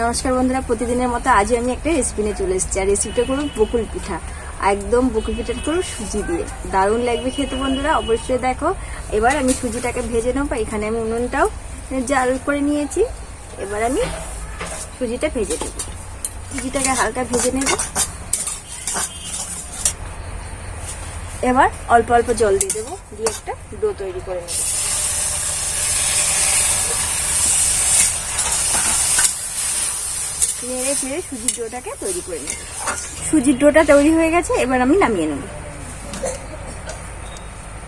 নমস্কার বন্ধুরা, প্রতিদিনের মতো আজও আমি একটা রেসিপি নিয়ে চলে এসেছি। আর রেসিপিটা করব বকুল পিঠা। একদম বকুল পিঠাটা করব সুজি দিয়ে। দারুণ লাগবে খেতে বন্ধুরা, অবশ্যই দেখো। এবার আমি সুজিটাকে ভেজে নেব। এখানে আমি উনুনটাও জাল করে নিয়েছি। এবার আমি সুজিটা ভেজে দেবো সুজিটাকে হালকা ভেজে নেব। এবার অল্প অল্প জল দিয়ে দেবো। দিয়ে একটা ডো তৈরি করে নেব। নেড়ে চেড়ে সুজির ডোটাকে তৈরি করে নেব সুজির ডোটা তৈরি হয়ে গেছে, এবার আমি নামিয়ে নেব।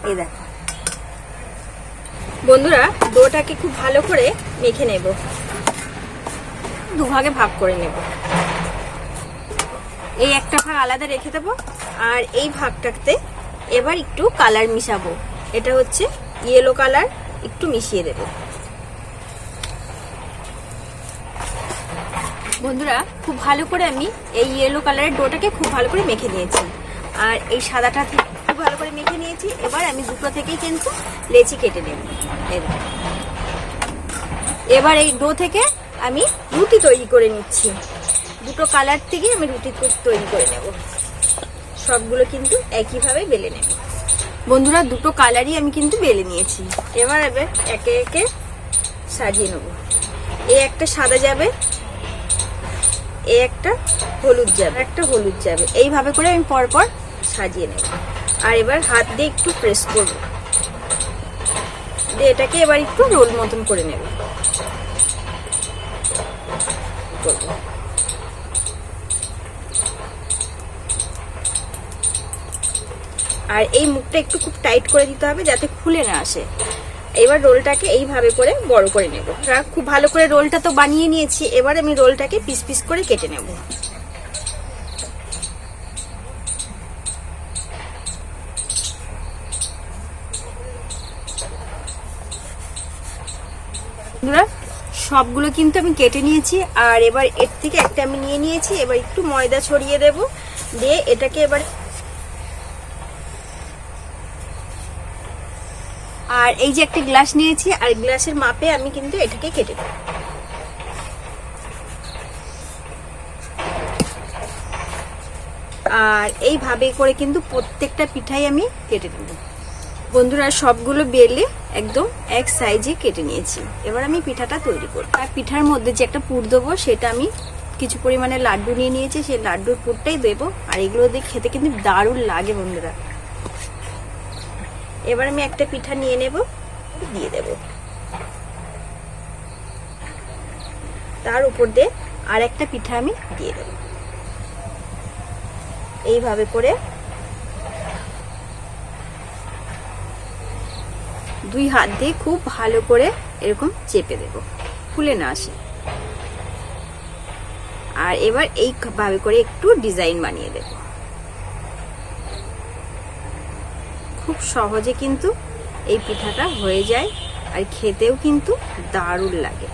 এই দেখো। বন্ধুরা, ডোটাকে খুব ভালো করে মেখে নেব। দুভাগে ভাগ করে নেব। এই একটা ভাগ আলাদা রেখে দেবো, আর এই ভাগটাতে এবার একটু কালার মিশাবো। এটা হচ্ছে ইয়েলো কালার একটু মিশিয়ে দেবো। বন্ধুরা, খুব ভালো করে আমি এই ইয়েলো কালারের ডোটাকে খুব ভালো করে মেখে নিয়েছি। আর এই সাদাটা খুব ভালো করে মেখে নিয়েছি। এবার আমি দুটো থেকেই কিন্তু লেচি কেটে নেব। এবার এই ডো থেকে আমি রুটি তৈরি করে নিচ্ছি। দুটো কালার থেকে আমি রুটি তৈরি করে নেব। সবগুলো কিন্তু একইভাবে বেলে নেব। বন্ধুরা, দুটো কালারই আমি কিন্তু বেলে নিয়েছি। এবার এবার একে একে সাজিয়ে নেব। এই একটা সাদা যাবে এই একটা হলুদ যাবে একটা হলুদ যাবে এইভাবে করে আমি পরপর সাজিয়ে নেব। আর এবার হাত দিয়ে একটু প্রেস করব। দিয়ে এটাকে এবার একটু রোল মতন করে নেব। আর এই মুখটা একটু খুব টাইট করে দিতে হবে যাতে খুলে না আসে। এবার রোলটাকে এইভাবে করে বড় করে নেব। খুব ভালো করে রোলটা তো বানিয়ে নিয়েছি, এবার আমি রোলটাকে পিস পিস করে কেটে নেব। সবগুলো কিন্তু আমি কেটে নিয়েছি, আর এবার এর থেকে একটা আমি নিয়ে নিয়েছি, এবার একটু ময়দা ছড়িয়ে দেব, দিয়ে এটাকে এবার আর এই যে একটা গ্লাস নিয়েছি, আর গ্লাসের মাপে আমি কিন্তু এটাকে কেটে দেব। আর এইভাবে করে কিন্তু প্রত্যেকটা পিঠাই আমি কেটে দেব বন্ধুরা, সবগুলো বেলে একদম এক সাইজে কেটে নিয়েছি। এবার আমি পিঠাটা তৈরি করব। আর পিঠার মধ্যে যে একটা পুর দেবো, সেটা আমি কিছু পরিমাণে লাড্ডু নিয়ে নিয়েছি। সেই লাড্ডুর পুরটাই দেবো। আর এগুলো দিয়ে খেতে কিন্তু দারুণ লাগে, বন্ধুরা। এবার আমি একটা পিঠা নিয়ে নেব, দিয়ে দেব। তার উপর দিয়ে আর একটা পিঠা আমি দিয়ে দেব। এইভাবে করে দুই হাত দিয়ে খুব ভালো করে এরকম চেপে দেব। ফুলে না আসে। আর এবার এইভাবে করে একটু ডিজাইন বানিয়ে দেবো। খুব সহজে কিন্তু এই পিঠাটা হয়ে যায় আর খেতেও কিন্তু দারুণ লাগে।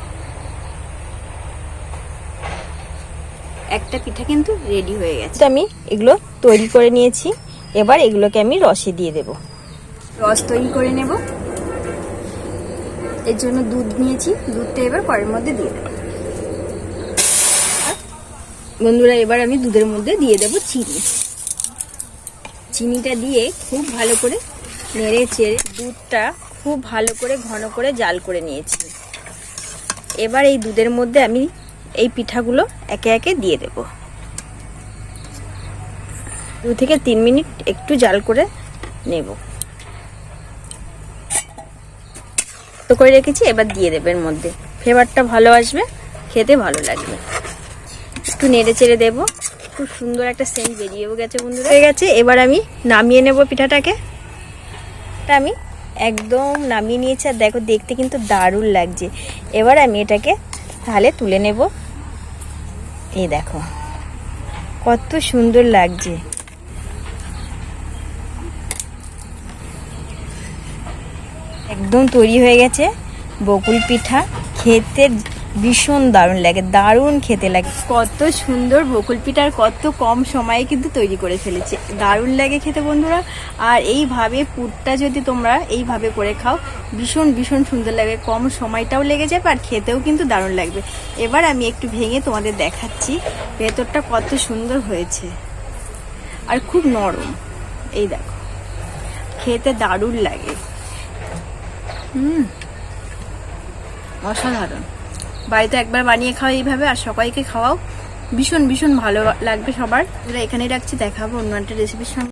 একটা পিঠা কিন্তু রেডি হয়ে গেছে। আমি এগুলো তৈরি করে নিয়েছি। এবার এগুলোকে আমি রসে দিয়ে দেব। রস তৈরি করে নেব। এর জন্য দুধ নিয়েছি। দুধটা এবার কড়ের মধ্যে দিয়ে দেব। বন্ধুরা এবার আমি দুধের মধ্যে দিয়ে দেব চিনি। চিনিটা দিয়ে খুব ভালো করে নেড়ে চেড়ে দুধটা খুব ভালো করে ঘন করে জাল করে নিয়েছি। এবার এই দুধের মধ্যে আমি এই পিঠাগুলো একে একে দিয়ে দেব। দু থেকে তিন মিনিট একটু জাল করে নেব। তো করে রেখেছি, এবার দিয়ে দেবে এর মধ্যে। ফ্লেভারটা ভালো আসবে, খেতে ভালো লাগবে। একটু নেড়ে চেড়ে দেবো। খুব সুন্দর একটা সেন্ট বেরিয়েও গেছে বন্ধুরা। হয়ে গেছে এবার আমি নামিয়ে নেব পিঠাটাকে। এটা আমি একদম নামিয়ে নিয়েছি আর দেখো দেখতে কিন্তু দারুণ লাগছে। এবার আমি এটাকে তাহলে তুলে নেব। এই দেখো কত সুন্দর লাগছে। একদম তৈরি হয়ে গেছে বকুল পিঠা। খেতে ভীষণ দারুণ লাগে, দারুণ খেতে লাগে। কত সুন্দর বকুল পিঠার কত কম সময়ে কিন্তু তৈরি করে ফেলেছে। দারুণ লাগে খেতে বন্ধুরা। আর এইভাবে পুরটা যদি তোমরা এইভাবে করে খাও, ভীষণ ভীষণ সুন্দর লাগে। কম সময়টাও লেগে যাবে আর খেতেও কিন্তু দারুণ লাগবে। এবার আমি একটু ভেঙে তোমাদের দেখাচ্ছি, ভেতরটা কত সুন্দর হয়েছে। আর খুব নরম। এই দেখো, খেতে দারুণ লাগে। হুম, অসাধারণ। বাড়িতে একবার বানিয়ে খাওয়া এইভাবে আর সবাইকে খাওয়াও। ভীষণ ভীষণ ভালো লাগবে সবার। এখানেই রাখছি, দেখাবো অন্য একটা রেসিপির সঙ্গে।